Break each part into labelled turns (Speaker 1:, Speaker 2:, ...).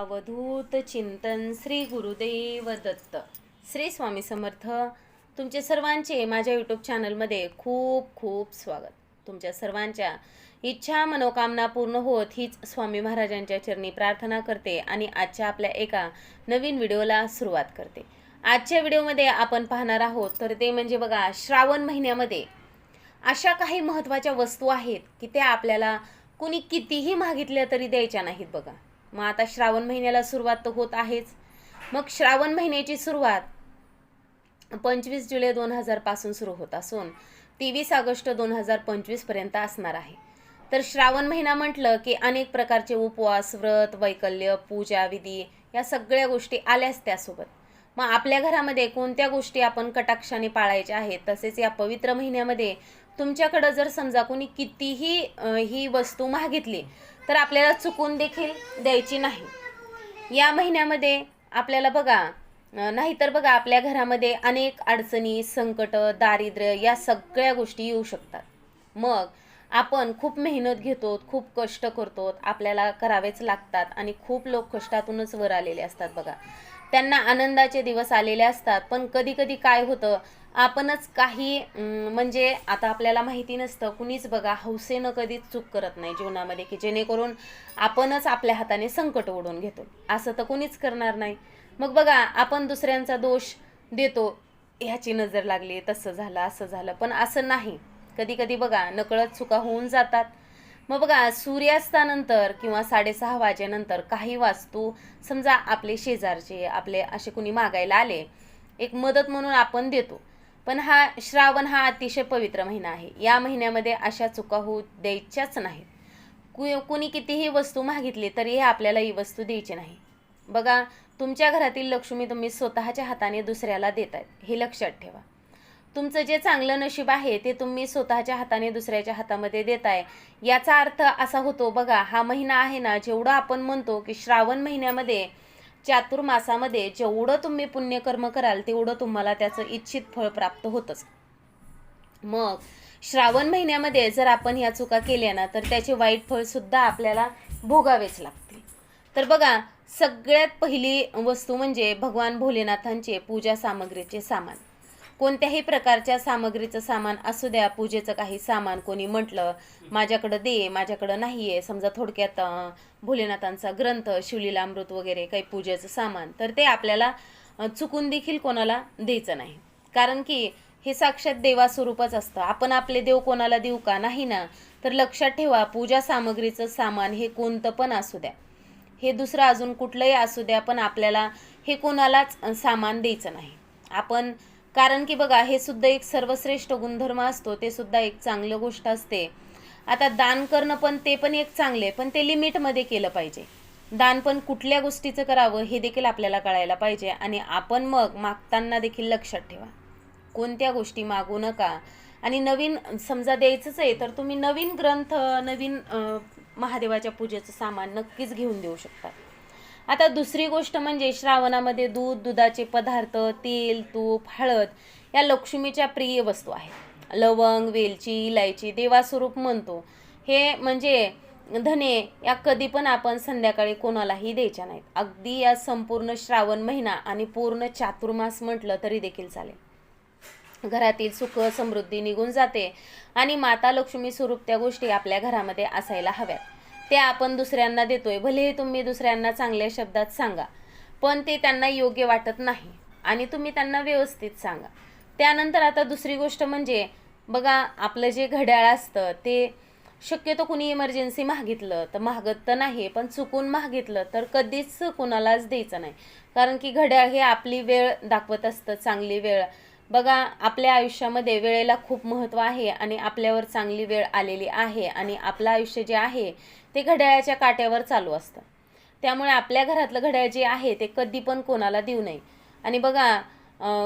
Speaker 1: अवधूत चिंतन श्री गुरुदेव दत्त. श्री स्वामी समर्थ तुमचे सर्वांचे माझ्या यूट्यूब चॅनलमध्ये खूप खूप स्वागत. तुमच्या सर्वांच्या इच्छा मनोकामना पूर्ण होत हीच स्वामी महाराजांच्या चरणी प्रार्थना करते आणि आजच्या आपल्या एका नवीन व्हिडिओला सुरुवात करते. आजच्या व्हिडिओमध्ये आपण पाहणार आहोत तर ते म्हणजे बघा श्रावण महिन्यामध्ये अशा काही महत्त्वाच्या वस्तू आहेत की त्या आपल्याला कुणी कितीही मागितल्या तरी द्यायच्या नाहीत बघा. मग आता श्रावण महिन्याला सुरुवात तर होत आहेच. मग श्रावण महिन्याची सुरुवात पंचवीस जुलै दोन हजारपासून सुरू होत असून तेवीस ऑगस्ट दोन हजार पंचवीसपर्यंत असणार आहे. तर श्रावण महिना म्हटलं की अनेक प्रकारचे उपवास व्रत वैकल्य पूजा विधी या सगळ्या गोष्टी आल्याच त्यासोबत. मग आपल्या घरामध्ये कोणत्या गोष्टी आपण कटाक्षाने पाळायच्या आहेत तसेच या पवित्र महिन्यामध्ये तुमच्याकडं जर समजा कोणी कितीही ही वस्तू मागितली तर आपल्याला चुकून देखील द्यायची नाही. या महिन्यामध्ये आपल्याला बघा नाहीतर बघा आपल्या घरामध्ये अनेक अडचणी संकट दारिद्र्य या सगळ्या गोष्टी येऊ शकतात. मग आपण खूप मेहनत घेतो खूप कष्ट करतो आपल्याला करावेच लागतात आणि खूप लोक कष्टातूनच वर आलेले असतात बघा. त्यांना आनंदाचे दिवस आलेले असतात पण कधी कधी काय होतं आपणच काही म्हणजे आता आपल्याला माहिती नसतं कुणीच बघा हौसेनं कधीच चूक करत नाही जीवनामध्ये की जेणेकरून आपणच आपल्या हाताने संकट ओढून घेतो. असं तर कुणीच करणार नाही. मग बघा आपण दुसऱ्यांचा दोष देतो ह्याची नजर लागली तसं झालं असं झालं पण असं नाही. कधी कधी बघा नकळत चुका होऊन जातात. मग बघा सूर्यास्तानंतर किंवा साडेसहा वाजेनंतर काही वास्तू समजा आपले शेजारचे आपले असे कुणी मागायला आले एक मदत म्हणून आपण देतो. पण हा श्रावण हा अतिशय पवित्र महिना आहे. या महिन्यामध्ये अशा चुका होऊ द्यायच्याच नाहीत. कु कुणी कितीही वस्तू मागितली तरी आपल्याला ही वस्तू द्यायची नाही. बघा तुमच्या घरातील लक्ष्मी तुम्ही स्वतःच्या हाताने दुसऱ्याला देत आहेत हे लक्षात ठेवा. तुमचं जे चांगलं नशीब आहे ते तुम्ही स्वतःच्या हाताने दुसऱ्याच्या हातामध्ये देताय. याचा अर्थ असा होतो बघा हा महिना आहे ना जेवढं आपण म्हणतो की श्रावण महिन्यामध्ये चातुर्मासामध्ये जेवढं तुम्ही पुण्यकर्म कराल तेवढं तुम्हाला त्याचं इच्छित फळ प्राप्त होतंच. मग श्रावण महिन्यामध्ये जर आपण या चुका केल्या ना तर त्याचे वाईट फळसुद्धा आपल्याला भोगावेच लागतील. तर बघा सगळ्यात पहिली वस्तू म्हणजे भगवान भोलेनाथांचे पूजा सामग्रीचे सामान. कोणत्याही प्रकारच्या सामग्रीचं सामान असू द्या पूजेचं काही सामान कोणी म्हटलं माझ्याकडं दे माझ्याकडं नाही आहे समजा थोडक्यात भोलेनाथांचा ग्रंथ शिवलीला अमृत वगैरे काही पूजेचं सामान तर ते आपल्याला चुकून देखील कोणाला द्यायचं नाही. कारण की हे साक्षात देवास्वरूपच असतं. आपण आपले देव कोणाला देऊ का? नाही ना? तर लक्षात ठेवा पूजा सामग्रीचं सामान हे कोणतं पण असू द्या. हे दुसरं अजून कुठलंही असू द्या पण आपल्याला हे कोणालाच सामान द्यायचं नाही. आपण कारण की बघा हे सुद्धा एक सर्वश्रेष्ठ गुणधर्म असतो ते सुद्धा एक चांगलं गोष्ट असते. आता दान करणं पण ते पण एक चांगले पण ते लिमिटमध्ये केलं पाहिजे. दान पण कुठल्या गोष्टीचं करावं हे देखील आपल्याला कळायला पाहिजे. आणि आपण मग मागताना देखील लक्षात ठेवा. कोणत्या गोष्टी मागू नका. आणि नवीन समजा द्यायचंच आहे तर तुम्ही नवीन ग्रंथ नवीन महादेवाच्या पूजेचं सामान नक्कीच घेऊन देऊ शकता. आता दुसरी गोष्ट म्हणजे श्रावणामध्ये दूध दुधाचे पदार्थ तेल तूप हळद या लक्ष्मीच्या प्रिय वस्तू आहेत. लवंग वेलची इलायची देवास्वरूप म्हणतो. हे म्हणजे धने या कधी पण आपण संध्याकाळी कोणालाही द्यायच्या नाहीत. अगदी या संपूर्ण श्रावण महिना आणि पूर्ण चातुर्मास म्हटलं तरी देखील चालेल. घरातील सुख समृद्धी निघून जाते आणि माता लक्ष्मी स्वरूप त्या गोष्टी आपल्या घरामध्ये असायला हव्यात. ते आपण दुसऱ्यांना देतोय. भलेही तुम्ही दुसऱ्यांना चांगल्या शब्दात सांगा पण ते त्यांना योग्य वाटत नाही आणि तुम्ही त्यांना व्यवस्थित सांगा. त्यानंतर आता दुसरी गोष्ट म्हणजे बघा आपलं जे घड्याळ असतं ते शक्यतो कुणी इमर्जन्सी मागितलं तर मागत तर नाही पण चुकून मागितलं तर कधीच कुणालाच द्यायचं नाही. कारण की घड्याळ हे आपली वेळ दाखवत असतं चांगली वेळ. बघा आपल्या आयुष्यामध्ये वेळेला खूप महत्त्व आहे आणि आपल्यावर चांगली वेळ आलेली आहे आणि आपलं आयुष्य जे आहे ते घड्याळाच्या काट्यावर चालू असतं. त्यामुळे आपल्या घरातलं घड्याळ जे आहे ते कधी पण कोणाला देऊ नये. आणि बघा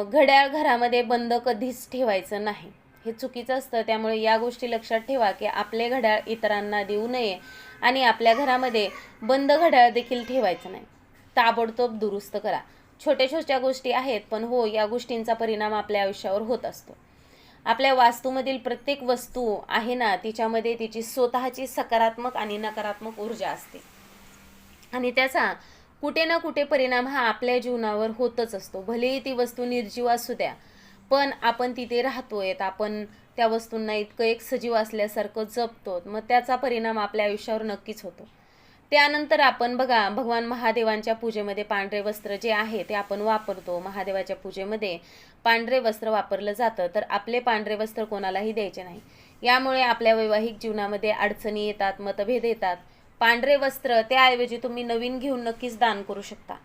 Speaker 1: घड्याळ घरामध्ये बंद कधीच ठेवायचं नाही. हे चुकीचं असतं. त्यामुळे या गोष्टी लक्षात ठेवा की आपले घड्याळ इतरांना देऊ नये आणि आपल्या घरामध्ये बंद घड्याळ देखील ठेवायचं नाही. ताबडतोब दुरुस्त करा. छोट्या छोट्या गोष्टी आहेत पण हो या गोष्टींचा परिणाम आपल्या आयुष्यावर होत असतो. आपल्या वास्तूमधील प्रत्येक वस्तू आहे ना तिच्यामध्ये तिची स्वतःची सकारात्मक आणि नकारात्मक ऊर्जा असते. आणि त्याचा कुठे ना कुठे परिणाम हा आपल्या जीवनावर होतच असतो. भलेही ती वस्तू निर्जीव असू द्या पण आपण तिथे राहतोय आपण त्या वस्तूंना इतकं एक सजीव असल्यासारखं जपतो मग त्याचा परिणाम आपल्या आयुष्यावर नक्कीच होतो. त्यानंतर आपण बघा भगवान महादेवांच्या पूजेमध्ये पांढरे वस्त्र जे आहे ते आपण वापरतो. महादेवाच्या पूजेमध्ये पांढरे वस्त्र वापरलं जातं. तर आपले पांढरे वस्त्र कोणालाही द्यायचे नाही. यामुळे आपल्या वैवाहिक जीवनामध्ये अडचणी येतात मतभेद येतात. पांढरे वस्त्र त्याऐवजी तुम्ही नवीन घेऊन नक्कीच दान करू शकता.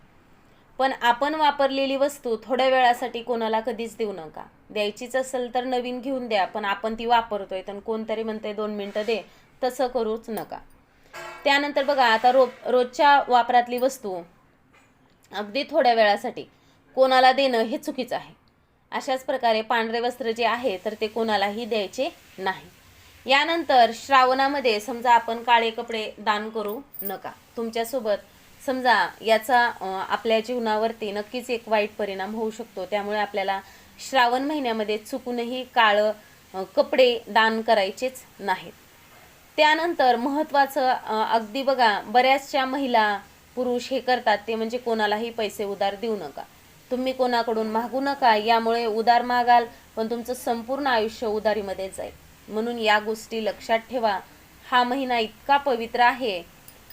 Speaker 1: पण आपण वापरलेली वस्तू थोड्या वेळासाठी कोणाला कधीच देऊ नका. द्यायचीच असेल तर नवीन घेऊन द्या पण आपण ती वापरतोय. तर कोणतरी म्हणते दोन मिनटं दे. तसं करूच नका. त्यानंतर बघा आता रो रोजच्या वापरातली वस्तू अगदी थोड्या वेळासाठी कोणाला देणं हे चुकीचं आहे. अशाच प्रकारे पांढरे वस्त्र जे आहे तर ते कोणालाही द्यायचे नाही. यानंतर श्रावणामध्ये समजा आपण काळे कपडे दान करू नका. तुमच्यासोबत समजा याचा आपल्या जीवनावरती नक्कीच एक वाईट परिणाम होऊ शकतो. त्यामुळे आपल्याला श्रावण महिन्यामध्ये चुकूनही काळं कपडे दान करायचेच नाहीत. त्यानंतर महत्त्वाचं अगदी बघा बऱ्याचशा महिला पुरुष हे करतात ते म्हणजे कोणालाही पैसे उधार देऊ नका. तुम्ही कोणाकडून मागू नका यामुळे उधार मागाल पण तुमचं संपूर्ण आयुष्य उधारीमध्ये जाईल. म्हणून या गोष्टी लक्षात ठेवा. हा महिना इतका पवित्र आहे.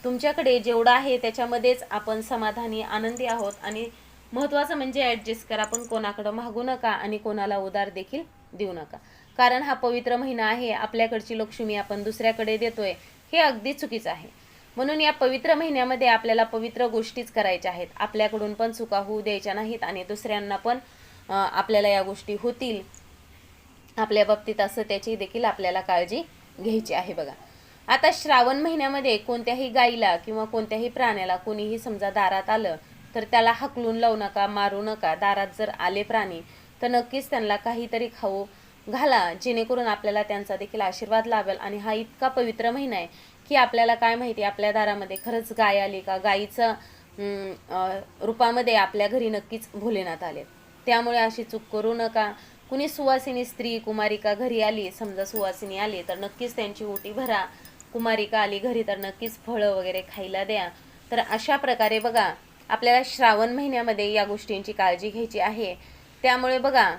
Speaker 1: तुमच्याकडे जेवढा आहे त्याच्यामध्येच आपण समाधानी आनंदी आहोत. आणि महत्त्वाचं म्हणजे ॲडजस्ट करा पण कोणाकडं मागू नका आणि कोणाला उधार देखील देऊ नका. कारण हा पवित्र महिना आहे आपल्याकडची लक्ष्मी आपण दुसऱ्याकडे देतोय हे अगदी चुकीचं आहे. म्हणून या पवित्र महिन्यामध्ये आपल्याला पवित्र गोष्टीच करायच्या आहेत. आपल्याकडून पण चुका होऊ द्यायच्या नाहीत आणि दुसऱ्यांना पण आपल्याला या गोष्टी होतील. आपल्या बाबतीत असं त्याची देखील आपल्याला काळजी घ्यायची आहे बघा. आता श्रावण महिन्यामध्ये कोणत्याही गाईला किंवा कोणत्याही प्राण्याला कोणीही समजा दारात आलं तर त्याला हकलून लावू नका मारू नका. दारात जर आले प्राणी तर नक्कीच त्यांना काहीतरी खाऊ घाला जेणेकरून आपल्याला त्यांचा देखील आशीर्वाद लाभेल. आणि हा इतका पवित्र महिना आहे की आपल्याला काय माहिती आपल्या दारामध्ये खरंच गाय आली का? गाईचं रूपामध्ये आपल्या घरी नक्कीच भोलेनाथ आले. त्यामुळे अशी चूक करू नका. कुणी सुवासिनी स्त्री कुमारिका घरी आली समजा सुवासिनी आली तर नक्कीच त्यांची ओटी भरा. कुमारिका आली घरी तर नक्कीच फळं वगैरे खायला द्या. तर अशा प्रकारे बघा आपल्याला श्रावण महिन्यामध्ये या गोष्टींची काळजी घ्यायची आहे. त्यामुळे बघा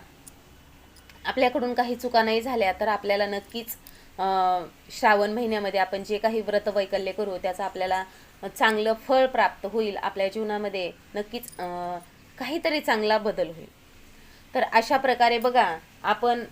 Speaker 1: आपल्याकडून काही चुका नाही झाल्या तर आपल्याला नक्कीच श्रावण महिन्यामध्ये आपण जे काही व्रत वैकल्य करू त्याचं आपल्याला चांगलं फळ प्राप्त होईल. आपल्या जीवनामध्ये नक्कीच काहीतरी चांगला बदल होईल. तर अशा प्रकारे बघा आपण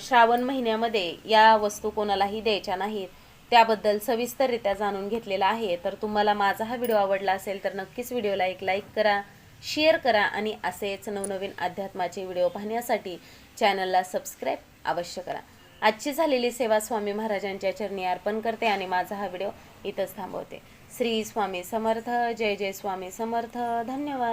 Speaker 1: श्रावण महिन्यामध्ये या वस्तू कोणालाही द्यायच्या नाहीत. त्याबद्दल सविस्तररित्या जाणून घेतलेला आहे. तर तुम्हाला माझा हा व्हिडिओ आवडला असेल तर नक्कीच व्हिडिओला एक लाईक करा. शेअर करा आणि असेच नवनवीन अध्यात्माचे व्हिडिओ पाहण्यासाठी चॅनलला सबस्क्राईब अवश्य करा. आजची झालेली सेवा स्वामी महाराजांच्या चरणी अर्पण करते आणि माझा हा व्हिडिओ इथंच थांबवते. श्री स्वामी समर्थ जय जय स्वामी समर्थ धन्यवाद.